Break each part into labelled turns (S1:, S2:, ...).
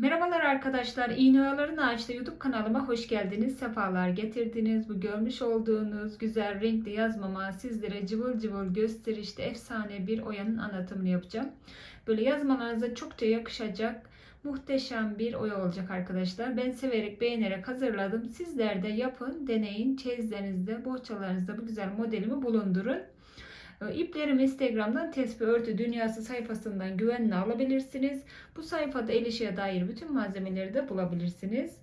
S1: Merhabalar arkadaşlar. İğne Oyaların Ağaçta YouTube kanalıma hoş geldiniz. Sefalar getirdiniz. Bu görmüş olduğunuz güzel renkli yazmama sizlere cıvıl cıvıl gösterişte efsane bir oyanın anlatımını yapacağım. Böyle yazmalarınıza çokça yakışacak muhteşem bir oya olacak arkadaşlar. Ben severek beğenerek hazırladım. Sizler de yapın, deneyin. Çeyizlerinizde, bohçalarınızda bu güzel modelimi bulundurun. İplerimi Instagram'dan Tespih Örtü Dünyası sayfasından güvenle alabilirsiniz. Bu sayfada el işe dair bütün malzemeleri de bulabilirsiniz.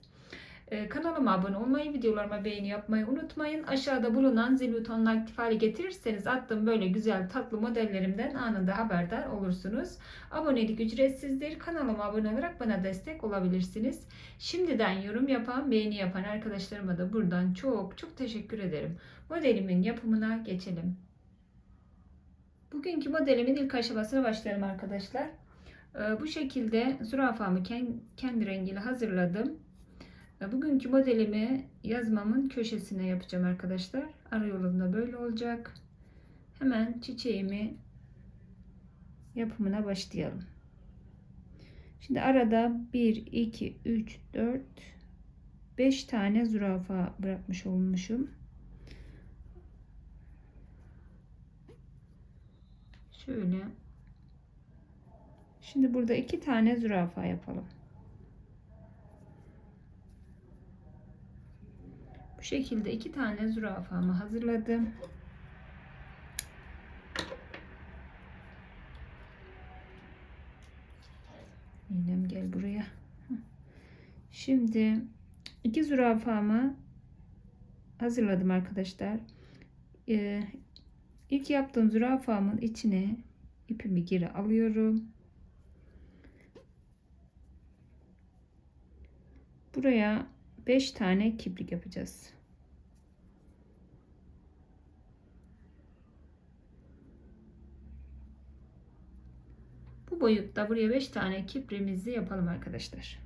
S1: Ee, kanalıma abone olmayı, videolarıma beğeni yapmayı unutmayın. Aşağıda bulunan zil butonunu aktif hale getirirseniz attığım böyle güzel tatlı modellerimden anında haberdar olursunuz. Abonelik ücretsizdir. Kanalıma abone olarak bana destek olabilirsiniz. Şimdiden yorum yapan, beğeni yapan arkadaşlarıma da buradan çok çok teşekkür ederim. Modelimin yapımına geçelim. Bugünkü modelimin ilk aşamasına başlayalım arkadaşlar. Ee, Bu şekilde zürafamı kendi rengiyle hazırladım. Ee, Bugünkü modelimi yazmamın köşesine yapacağım arkadaşlar. Ara yolunda böyle olacak. Hemen çiçeğimi yapımına başlayalım. Şimdi arada 1, 2, 3, 4, 5 tane zürafa bırakmış olmuşum. Şöyle. Şimdi burada iki tane zürafa yapalım. Bu şekilde iki tane zürafamı hazırladım. İğnem gel buraya. Şimdi iki zürafamı hazırladım arkadaşlar. Ee, İlk yaptığım zürafamın içine ipimi geri alıyorum. Buraya 5 tane kiprik yapacağız. Bu boyutta buraya 5 tane kiprimizi yapalım arkadaşlar.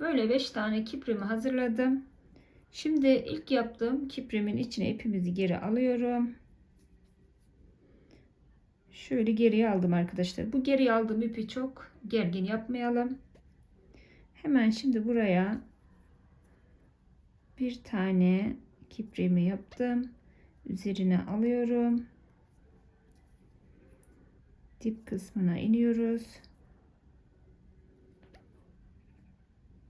S1: Böyle 5 tane kiprimi hazırladım. Şimdi ilk yaptığım kiprimin içine ipimizi geri alıyorum. Şöyle geriye aldım arkadaşlar. Bu geriye aldığım ipi çok gergin yapmayalım. Hemen şimdi buraya bir tane kiprimi yaptım. Üzerine alıyorum. Dip kısmına iniyoruz.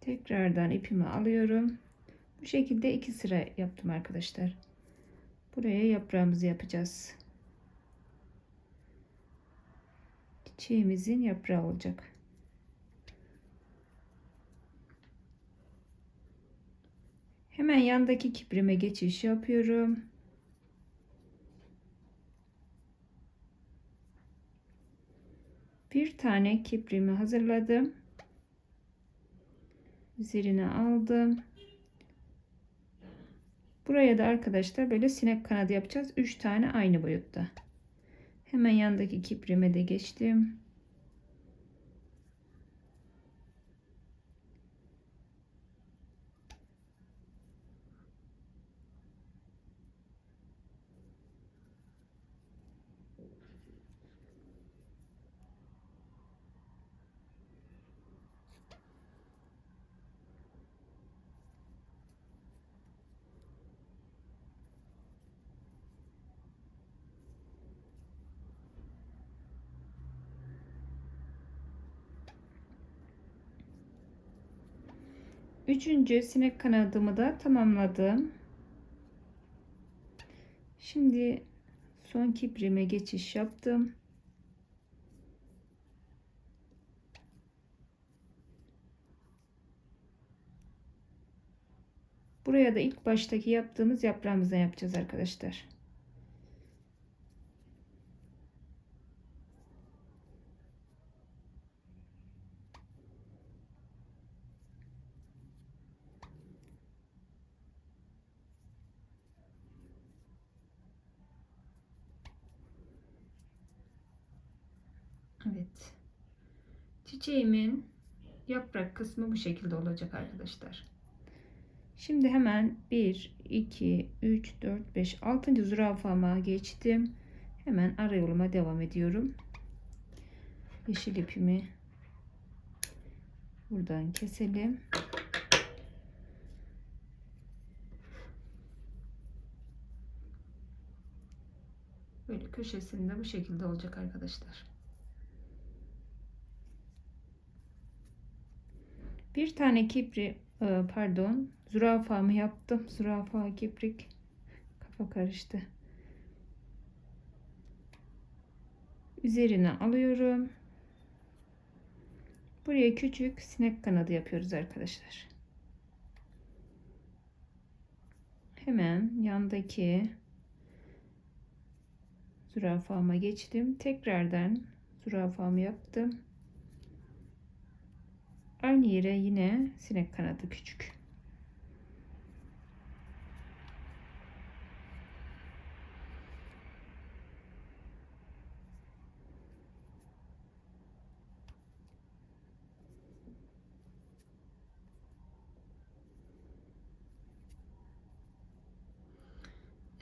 S1: Tekrardan ipimi alıyorum. Bu şekilde iki sıra yaptım arkadaşlar. Buraya yaprağımızı yapacağız. Çiçeğimizin yaprağı olacak. Hemen yandaki kiprime geçiş yapıyorum. Bir tane kiprimi hazırladım üzerine aldım. Buraya da arkadaşlar böyle sinek kanadı yapacağız. 3 tane aynı boyutta. Hemen yandaki kiprime de geçtim. Üçüncü sinek kanadımı da tamamladım. Şimdi son kiprime geçiş yaptım. Buraya da ilk baştaki yaptığımız yaprağımızdan yapacağız arkadaşlar. Çiçeğimin yaprak kısmı bu şekilde olacak arkadaşlar. Şimdi hemen 1, 2, 3, 4, 5, 6. zürafama geçtim. Hemen ara yoluma devam ediyorum. Yeşil ipimi buradan keselim. Böyle köşesinde bu şekilde olacak arkadaşlar. Bir tane kipri e, pardon zürafamı yaptım. Zürafa kiprik kafa karıştı. Üzerine alıyorum. Buraya küçük sinek kanadı yapıyoruz arkadaşlar. Hemen yandaki zürafama geçtim. Tekrardan zürafamı yaptım. Aynı yere yine sinek kanadı küçük.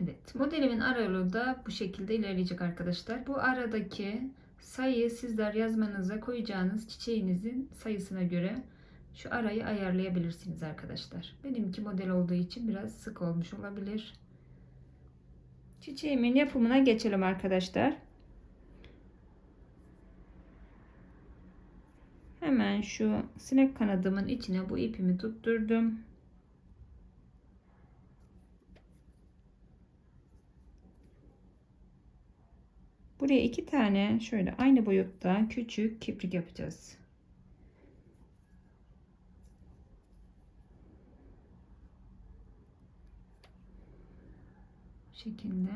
S1: Evet, modelimin aralığı da bu şekilde ilerleyecek arkadaşlar. Bu aradaki sayıyı sizler yazmanıza koyacağınız çiçeğinizin sayısına göre şu arayı ayarlayabilirsiniz arkadaşlar. Benimki model olduğu için biraz sık olmuş olabilir. Çiçeğimin yapımına geçelim arkadaşlar. Hemen şu sinek kanadımın içine bu ipimi tutturdum. Buraya iki tane şöyle aynı boyutta küçük kiprik yapacağız. Şekilde.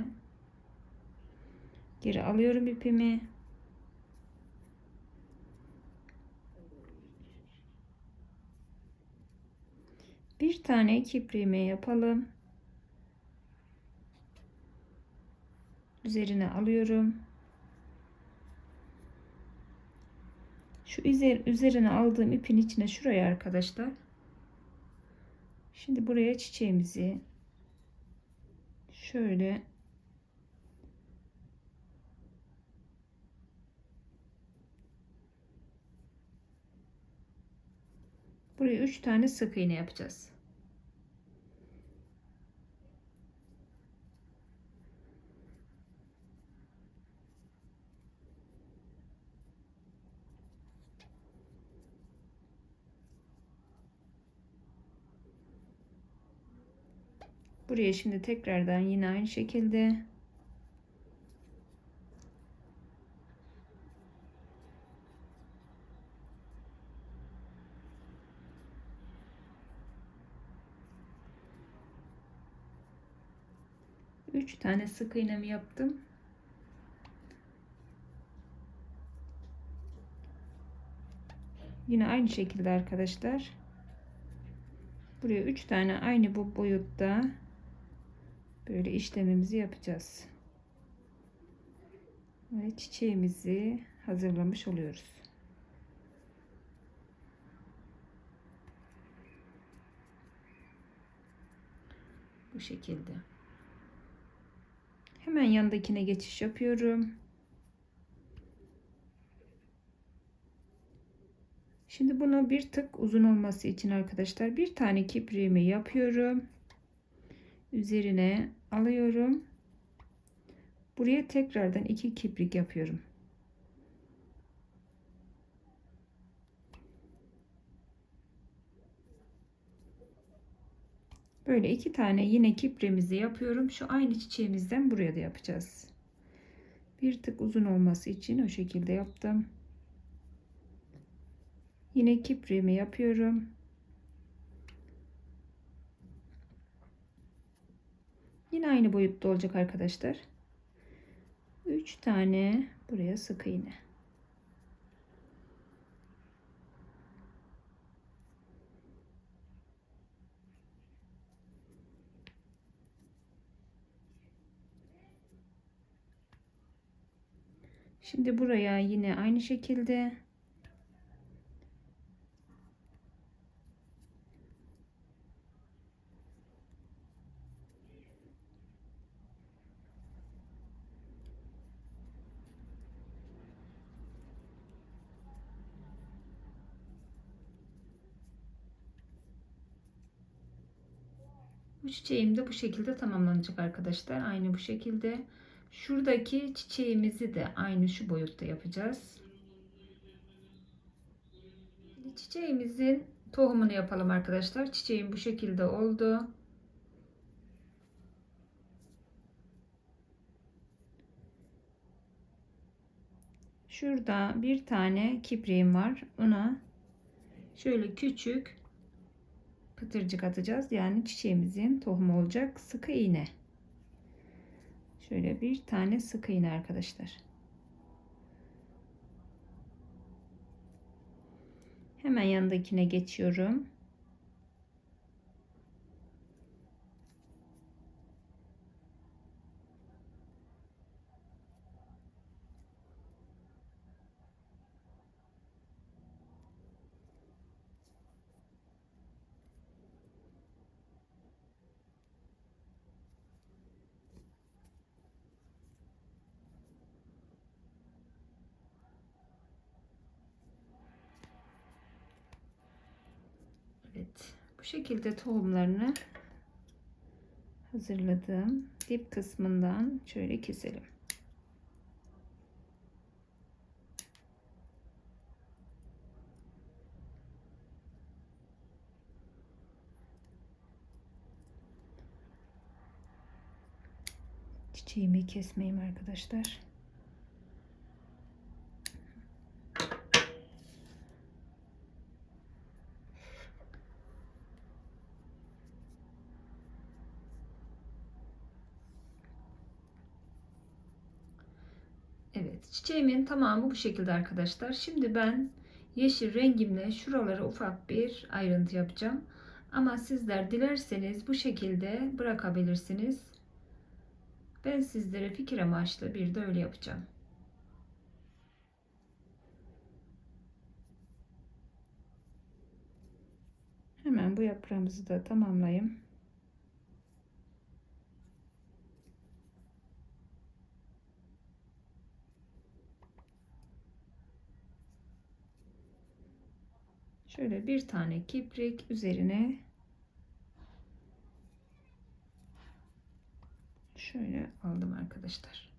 S1: Geri alıyorum ipimi. Bir tane kipriğimi yapalım. Üzerine alıyorum. Şu üzer, üzerine aldığım ipin içine şuraya arkadaşlar. Şimdi buraya çiçeğimizi şöyle Buraya 3 tane sık iğne yapacağız. Buraya şimdi tekrardan yine aynı şekilde üç tane sık iğnemi yaptım. Yine aynı şekilde arkadaşlar. Buraya üç tane aynı bu boyutta böyle işlemimizi yapacağız. Ve çiçeğimizi hazırlamış oluyoruz. Bu şekilde. Hemen yandakine geçiş yapıyorum. Şimdi bunu bir tık uzun olması için arkadaşlar bir tane kipriğimi yapıyorum üzerine alıyorum. Buraya tekrardan iki kiprik yapıyorum. Böyle iki tane yine kipremizi yapıyorum. Şu aynı çiçeğimizden buraya da yapacağız. Bir tık uzun olması için o şekilde yaptım. Yine kipremi yapıyorum. Yine aynı boyutta olacak arkadaşlar. 3 tane buraya sık iğne. Şimdi buraya yine aynı şekilde çiçeğim de bu şekilde tamamlanacak arkadaşlar. Aynı bu şekilde. Şuradaki çiçeğimizi de aynı şu boyutta yapacağız. Çiçeğimizin tohumunu yapalım arkadaşlar. Çiçeğim bu şekilde oldu. Şurada bir tane kipriğim var. Ona şöyle küçük pıtırcık atacağız. Yani çiçeğimizin tohumu olacak sıkı iğne. Şöyle bir tane sık iğne arkadaşlar. Hemen yanındakine geçiyorum. Evet. Bu şekilde tohumlarını hazırladım. Dip kısmından şöyle keselim. Çiçeğimi kesmeyeyim arkadaşlar. Evet çiçeğimin tamamı bu şekilde arkadaşlar. Şimdi ben yeşil rengimle şuralara ufak bir ayrıntı yapacağım. Ama sizler dilerseniz bu şekilde bırakabilirsiniz. Ben sizlere fikir amaçlı bir de öyle yapacağım. Hemen bu yaprağımızı da tamamlayayım. Şöyle bir tane kiprik üzerine şöyle aldım arkadaşlar.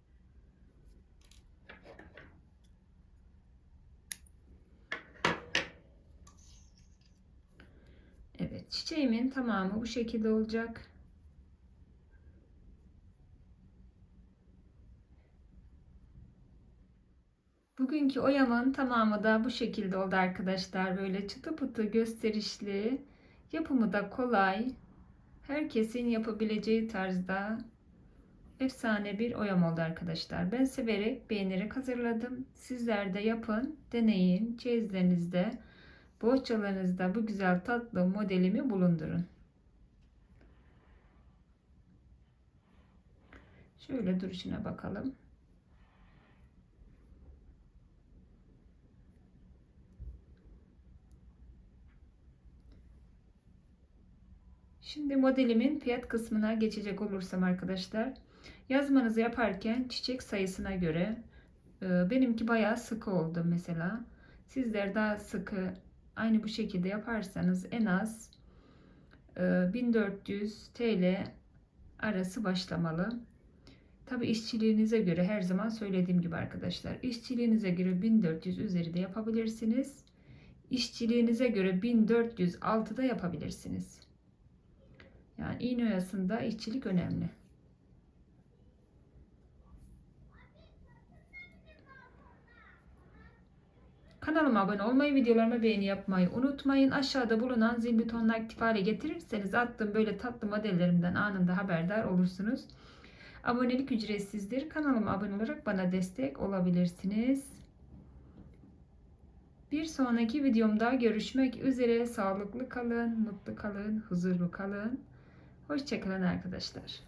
S1: Evet çiçeğimin tamamı bu şekilde olacak. Bugünkü oyamın tamamı da bu şekilde oldu arkadaşlar. Böyle çıtı pıtı gösterişli. Yapımı da kolay. Herkesin yapabileceği tarzda efsane bir oyam oldu arkadaşlar. Ben severek beğenerek hazırladım. Sizler de yapın, deneyin. Çeyizlerinizde, bohçalarınızda bu güzel tatlı modelimi bulundurun. Şöyle duruşuna bakalım. Şimdi modelimin fiyat kısmına geçecek olursam arkadaşlar. Yazmanızı yaparken çiçek sayısına göre e, benimki bayağı sıkı oldu mesela. Sizler daha sıkı aynı bu şekilde yaparsanız en az 1400 e, TL arası başlamalı. Tabi işçiliğinize göre her zaman söylediğim gibi arkadaşlar. işçiliğinize göre 1400 üzeri de yapabilirsiniz. İşçiliğinize göre 1400 altı da yapabilirsiniz. Yani iğne oyasında işçilik önemli. Kanalıma abone olmayı, videolarıma beğeni yapmayı unutmayın. Aşağıda bulunan zil butonunu aktif hale getirirseniz attığım böyle tatlı modellerimden anında haberdar olursunuz. Abonelik ücretsizdir. Kanalıma abone olarak bana destek olabilirsiniz. Bir sonraki videomda görüşmek üzere. Sağlıklı kalın, mutlu kalın, huzurlu kalın. Hoşçakalın arkadaşlar.